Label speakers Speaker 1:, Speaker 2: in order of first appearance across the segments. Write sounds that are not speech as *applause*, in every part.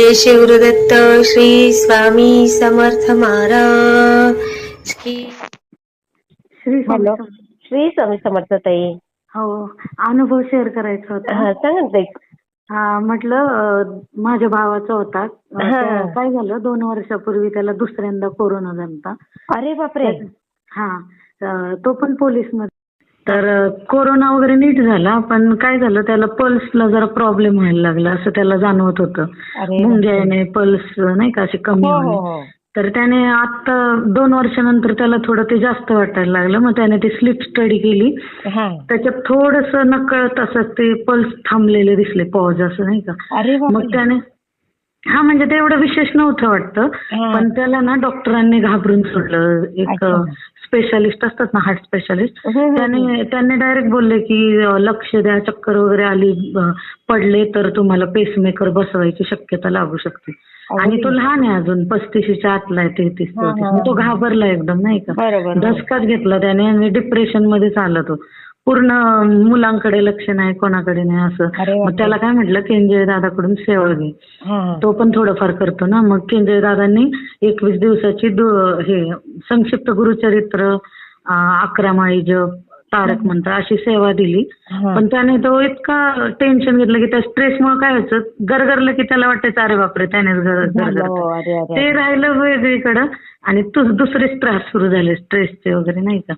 Speaker 1: जय Shivdatta Shri Swami Samarth Maharaj
Speaker 2: Shri Swami
Speaker 3: hello.
Speaker 2: Samarth.
Speaker 3: Shri Swami Samarth ताई.
Speaker 2: हो अनुभव शेअर करायचा होता.
Speaker 3: हा सांगा ताई.
Speaker 2: हा म्हटलं माझ्या भावाचा होता.
Speaker 3: हा.
Speaker 2: काय झालं दोन वर्षापूर्वी त्याला दुसऱ्यांदा कोरोना झालता.
Speaker 3: अरे बापरे.
Speaker 2: हा तो पण पोलीसमध्ये तर कोरोना वगैरे नीट झाला पण काय झालं त्याला पल्सला जरा प्रॉब्लेम व्हायला लागला असं त्याला जाणवत होतं. मुंग्या येणे पल्स नाही का असे कमी होणे
Speaker 3: हो हो.
Speaker 2: तर त्याने आता दोन वर्षानंतर त्याला थोडं ते जास्त वाटायला लागलं मग त्याने ती स्लिप स्टडी केली. त्याच्यात थोडस नकळत असं ते पल्स थांबलेले दिसले पॉज असं नाही का. मग त्याने हा म्हणजे ते एवढं विशेष नव्हतं वाटतं. पण त्याला ना डॉक्टरांनी घाबरून सोडलं. एक. स्पेशालिस्ट असतात ना हार्ट स्पेशालिस्ट त्याने डायरेक्ट बोलले की लक्ष द्या चक्कर वगैरे आली पडले तर तुम्हाला पेसमेकर बसवायची शक्यता लागू शकते. आणि तो लहान आहे अजून पस्तीशीच्या आतला आहे तेहतीस चौतीस. मग तो. घाबरला एकदम नाही का? धसकाच घेतला त्याने आणि डिप्रेशनमध्ये चालला तो. पूर्ण मुलांकडे लक्ष नाही कोणाकडे नाही असं. मग त्याला काय म्हटलं केंजळे दादाकडून सेवा घे. तो पण थोडंफार करतो ना. मग केंजळे दादांनी एकवीस दिवसाची हे संक्षिप्त गुरुचरित्र अकरा माळी जप तारक मंत्र अशी सेवा दिली. पण त्याने तो इतका टेन्शन घेतलं की त्या स्ट्रेसमुळे काय व्हायचं? गरगरलं की त्याला वाटायचं अरे बापरे त्यानेच ते राहिलं वेगळीकडं आणि दुसरेच त्रास सुरू झाले स्ट्रेसचे वगैरे नाही का?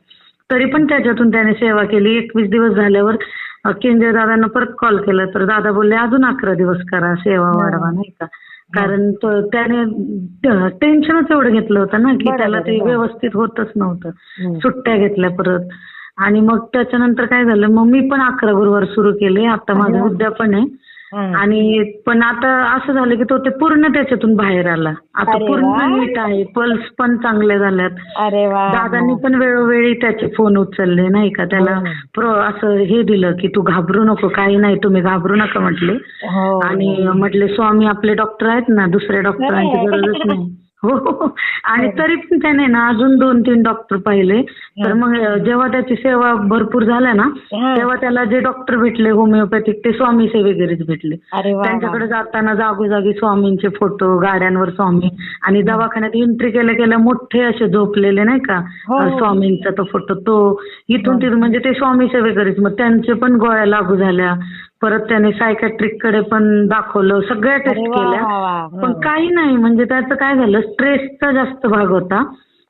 Speaker 2: तरी पण त्याच्यातून त्याने सेवा केली. एकवीस दिवस झाल्यावर केंद्रीय दादांना परत कॉल केला. तर दादा बोलले अजून अकरा दिवस करा सेवा वाढवा नाही का? कारण तो- त्याने टेन्शनच एवढं घेतलं होतं ना की त्याला ते. व्यवस्थित होतच नव्हतं. सुट्ट्या घेतल्या परत. आणि मग त्याच्यानंतर काय झालं मग मी पण अकरा गुरुवार सुरू केले आता माझं
Speaker 3: अरे वा.
Speaker 2: उद्यापन आहे
Speaker 3: हा.
Speaker 2: आणि पण आता असं झालं की तो ते पूर्ण त्याच्यातून बाहेर आला आता पूर्ण. नीट आहे पल्स पण चांगले झाल्यात दादांनी पण वेळोवेळी त्याचे फोन उचलले नाही का त्याला
Speaker 3: हो.
Speaker 2: प्रो असं हे दिलं की तू घाबरू नको काही नाही तुम्ही घाबरू नका म्हटले
Speaker 3: हो
Speaker 2: आणि म्हटले स्वामी आपले डॉक्टर आहेत ना दुसऱ्या डॉक्टरांची. गरजच नाही हो हो. आणि तरी पण त्याने ना अजून दोन तीन डॉक्टर पाहिले. तर मग जेव्हा त्याची सेवा भरपूर झाल्या ना
Speaker 3: हा.
Speaker 2: तेव्हा त्याला जे डॉक्टर भेटले होमिओपॅथिक ते स्वामी सेवेकरीच भेटले. त्यांच्याकडे जाताना जागोजागी स्वामींचे फोटो गाड्यांवर स्वामी आणि दवाखान्यात एंट्री केल्या केल्या मोठे असे झोपलेले नाही का?
Speaker 3: हो.
Speaker 2: अ, स्वामींचा तो फोटो तो इथून तिथून म्हणजे ते स्वामी सेवेकरीच. मग त्यांचे पण गोळ्या लागू झाल्या. परत त्याने सायकॅट्रिककडे पण दाखवलं सगळ्या टेस्ट केल्या. पण काही नाही म्हणजे त्याचं काय झालं स्ट्रेसचा जास्त भाग होता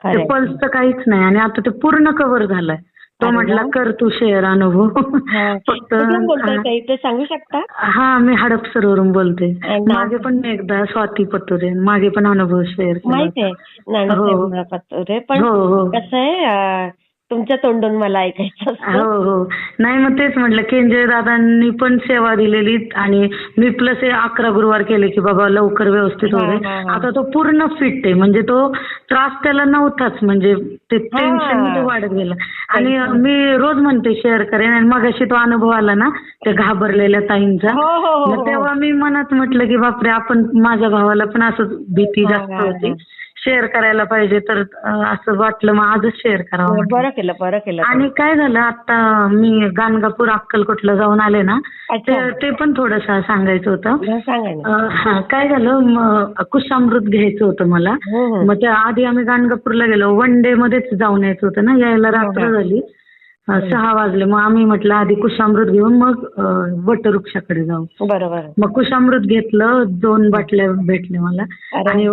Speaker 2: ते
Speaker 3: अरे.
Speaker 2: पल्सचं काहीच नाही आणि आता ते पूर्ण कव्हर झालाय तो म्हटला. कर तू शेअर अनुभव
Speaker 3: हा.
Speaker 2: फक्त
Speaker 3: सांगू शकता
Speaker 2: हा मी हडपसरवरून बोलते
Speaker 3: आणि नाव?
Speaker 2: मागे पण एकदा स्वाती पतुरे मागे पण अनुभव शेअर
Speaker 3: माहीत आहे
Speaker 2: हो. हो हो
Speaker 3: कसं आहे तुमच्या तोंडून मला ऐकायचं.
Speaker 2: हो हो. नाही मग तेच म्हटलं केंजळे दादांनी पण सेवा दिलेली आणि मी प्लस अकरा गुरुवार केले की बाबा लवकर व्यवस्थित
Speaker 3: हा.
Speaker 2: आता तो पूर्ण फिट आहे. म्हणजे तो त्रास त्याला नव्हताच. म्हणजे ते टेन्शन वाढत गेलं. आणि मी रोज म्हणते शेअर करेन. आणि मगाशी तो अनुभव आला ना त्या घाबरलेल्या ताईंचा.
Speaker 3: हो हो हो,
Speaker 2: तेव्हा मी मनात म्हटलं की बापरे आपण माझ्या भावाला पण असं भीती जास्त होती. शेअर करायला पाहिजे तर असं वाटलं मग आजच शेअर करावं म्हटलं.
Speaker 3: बरं केलं बरं केलं
Speaker 2: आणि काय झालं आता मी गाणगापूर अक्कलकोटला जाऊन आले ना ते पण थोडस सांगायचं होतं.
Speaker 3: हा,
Speaker 2: हा, काय झालं कुशामृत घ्यायचं होतं मला.
Speaker 3: हो हो.
Speaker 2: मग त्या आधी आम्ही गाणगापूरला गेलो. वन डे मध्येच जाऊन यायचं होतं ना यायला रात्र
Speaker 3: हो.
Speaker 2: झाली. सहा वाजले. मग आम्ही म्हटलं आधी कुशामृत घेऊन मग वटवृक्षाकडे जाऊ.
Speaker 3: बरोबर.
Speaker 2: मग कुशामृत घेतलं दोन बाटल्या भेटल्या मला. आणि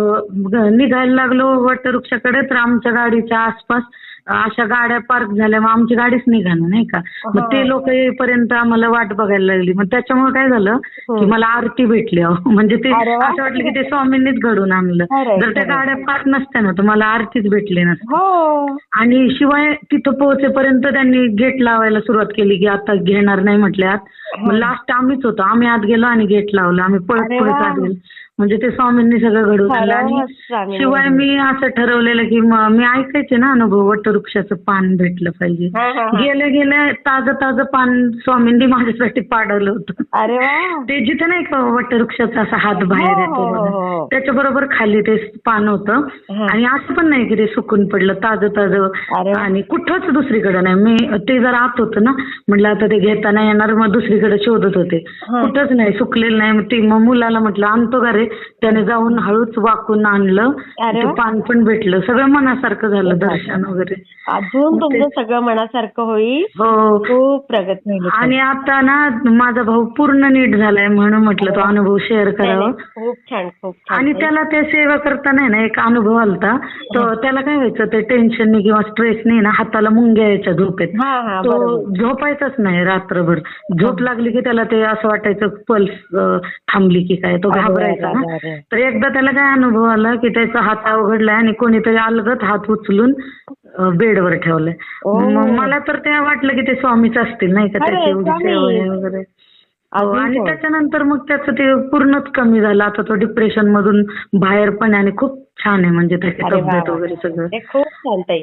Speaker 2: निघायला लागलो वटवृक्षाकडे तर आमच्या गाडीच्या आसपास अशा गाड्या पार्क झाल्या मग आमची गाडीच निघाना नाही का? मग ते लोक येईपर्यंत आम्हाला वाट बघायला लागली. मग त्याच्यामुळे काय झालं की मला आरती भेटली अहो. *laughs* म्हणजे ते. असं वाटलं की ते स्वामींनीच घडून आणलं. जर त्या. गाड्या पार्क नसत्या ना तर मला आरतीच भेटली नसती.
Speaker 3: हो.
Speaker 2: आणि शिवाय तिथं पोहोचेपर्यंत त्यांनी गेट लावायला सुरुवात केली की आता घेणार नाही म्हटले आत मग लास्ट आम्हीच होतो. आम्ही आत गेलो आणि गेट लावलं. आम्ही पळत पळत
Speaker 3: वा.
Speaker 2: म्हणजे ते स्वामींनी सगळं घडवून आणलं. आणि शिवाय मी असं ठरवलेलं की म- ऐकायचे ना अनुभव वटवृक्षाचं पान भेटलं पाहिजे. गेल्या गेल्या ताजं ताजं पान स्वामींनी माझ्यासाठी पाडवलं होतं. ते जिथे नाही का वटवृक्षाचा असा हात बाहेर
Speaker 3: हो,
Speaker 2: येतो
Speaker 3: हो, हो.
Speaker 2: त्याच्या बरोबर खाली ते पान होतं. आणि असं पण नाही की ते सुकून पडलं ताजं ताजं. आणि कुठंच दुसरीकडे नाही. मी ते जर आत होतं ना म्हटलं आता ते घेता नाही येणार मग दुसरीकडे शोधत होते. कुठंच नाही सुकलेलं नाही. ते मग मुलाला म्हटलं आणतो का रे? त्याने जाऊन हळूच वाकून आणलं.
Speaker 3: अरे
Speaker 2: ते
Speaker 3: वा.
Speaker 2: पान पण भेटलं. सगळं मनासारखं झालं दर्शन वगैरे.
Speaker 3: अजून तुमचं सगळं मनासारखं होईल.
Speaker 2: हो.
Speaker 3: खूप प्रगती होईल
Speaker 2: आणि आता ना माझा भाऊ पूर्ण नीट झालाय म्हणून म्हटलं तो अनुभव शेअर
Speaker 3: नाही,
Speaker 2: करावा.
Speaker 3: नाही, खूप छान खूप छान.
Speaker 2: आणि त्याला त्या सेवा करताना आहे ना एक अनुभव आलता. तो त्याला काय व्हायचं ते टेन्शनने किंवा स्ट्रेसने ना हाताला मुंग्या यायच्या झोपेत.
Speaker 3: हा हा
Speaker 2: तो
Speaker 3: बरोबर.
Speaker 2: झोपायचाच नाही रात्रभर. झोप लागली की त्याला ते असं वाटायचं पल्स थांबली की काय. तो घाबरायचा. ना तर एकदा त्याला काय अनुभव आला की त्याचा हात अवघडलाय आणि कोणीतरी अलगत हात उचलून बेडवर ठेवलाय. मग मला तर ते वाटलं की ते स्वामीच असतील नाही का त्याची. सेवा वगैरे आणि? त्याच्यानंतर मग त्याचं ते पूर्णच कमी झालं आता तो डिप्रेशन मधून बाहेर पण आणि खूप छान आहे म्हणजे त्याची तब्येत. वगैरे सगळं
Speaker 3: खूप मी